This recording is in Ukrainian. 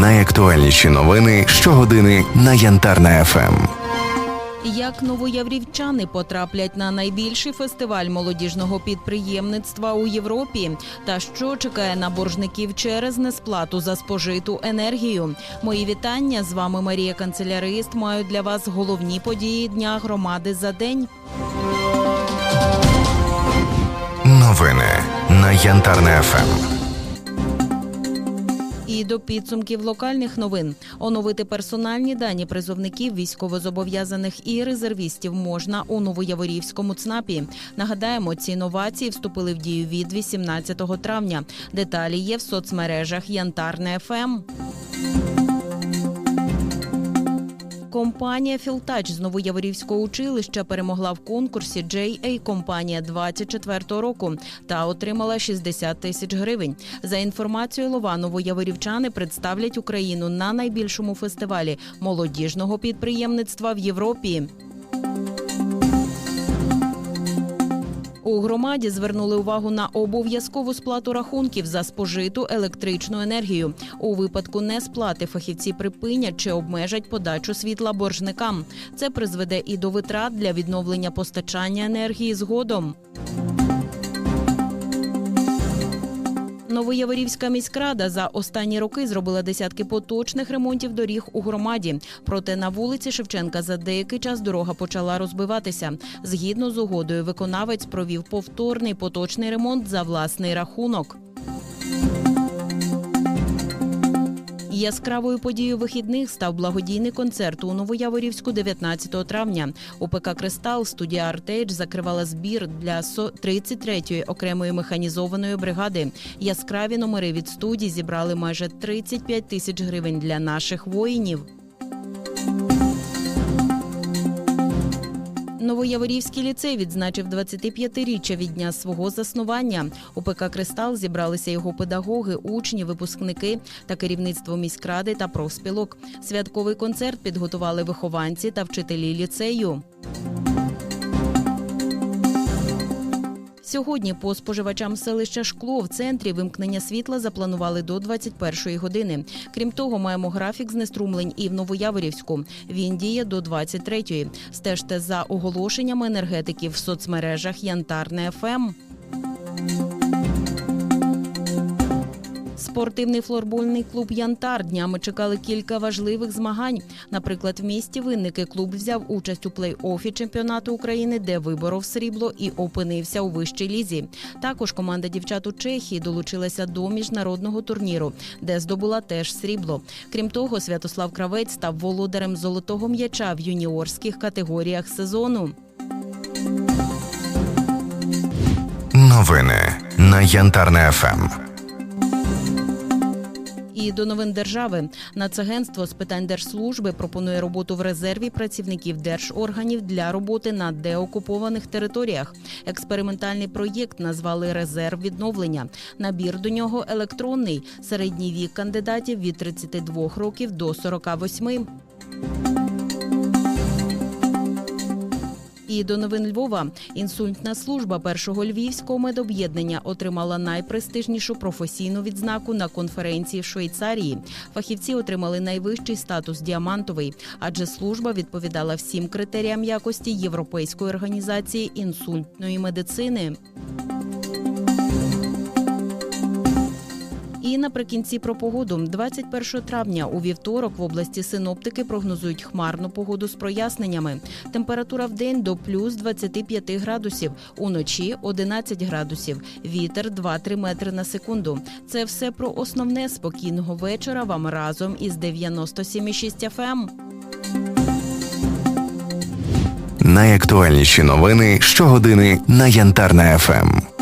Найактуальніші новини щогодини на Янтарна ФМ. Як новояврівчани потраплять на найбільший фестиваль молодіжного підприємництва у Європі, та що чекає на боржників через несплату за спожиту енергію? Мої вітання з вами Марія Канцелярист. Маю для вас головні події дня громади за день. Новини на Янтарна ФМ. До підсумків локальних новин оновити персональні дані призовників військовозобов'язаних і резервістів можна у Новояворівському ЦНАПі. Нагадаємо, ці новації вступили в дію від 18 травня. Деталі є в соцмережах Янтарне ФМ. Компанія Філтач з Новояворівського училища перемогла в конкурсі JA компанія 24 року та отримала 60 тисяч гривень. За інформацією Лова, новояворівчани представлять Україну на найбільшому фестивалі молодіжного підприємництва в Європі. У громаді звернули увагу на обов'язкову сплату рахунків за спожиту електричну енергію. У випадку несплати фахівці припинять чи обмежать подачу світла боржникам. Це призведе і до витрат для відновлення постачання енергії згодом. Новояворівська міськрада за останні роки зробила десятки поточних ремонтів доріг у громаді. Проте на вулиці Шевченка за деякий час дорога почала розбиватися. Згідно з угодою, виконавець провів повторний поточний ремонт за власний рахунок. Яскравою подією вихідних став благодійний концерт у Новояворівську 19 травня. УПК Кристал студія Артейдж закривала збір для со- 33-ї окремої механізованої бригади. Яскраві номери від студії зібрали майже 35 тисяч гривень для наших воїнів. Новояворівський ліцей відзначив 25-річчя від дня свого заснування. У ПК Кристал зібралися його педагоги, учні, випускники та керівництво міськради та профспілок. Святковий концерт підготували вихованці та вчителі ліцею. Сьогодні по споживачам селища Шкло в центрі вимкнення світла запланували до 21-ї години. Крім того, маємо графік знеструмлень і в Новояворівську. Він діє до 23-ї. Стежте за оголошеннями енергетиків в соцмережах Янтарне ФМ. Спортивний флорбольний клуб Янтар днями чекали кілька важливих змагань. Наприклад, в місті Винники клуб взяв участь у плей-офі чемпіонату України, де виборов срібло і опинився у вищій лізі. Також команда дівчат у Чехії долучилася до міжнародного турніру, де здобула теж срібло. Крім того, Святослав Кравець став володарем золотого м'яча в юніорських категоріях сезону. Новини на Янтарна ФМ. І до новин держави Нацагентство з питань держслужби пропонує роботу в резерві працівників держорганів для роботи на деокупованих територіях. Експериментальний проєкт назвали Резерв відновлення. Набір до нього електронний. Середній вік кандидатів від 32 років до 48. І до новин Львова інсультна служба першого львівського медоб'єднання отримала найпрестижнішу професійну відзнаку на конференції в Швейцарії. Фахівці отримали найвищий статус діамантовий, адже служба відповідала всім критеріям якості Європейської організації інсультної медицини. І наприкінці про погоду 21 травня у вівторок в області синоптики прогнозують хмарну погоду з проясненнями. Температура в день до плюс 25 градусів, уночі 11 градусів. Вітер 2-3 метри на секунду. Це все про основне спокійного вечора вам разом із 97,6 FM. Найактуальніші новини щогодини на Янтарна ФМ.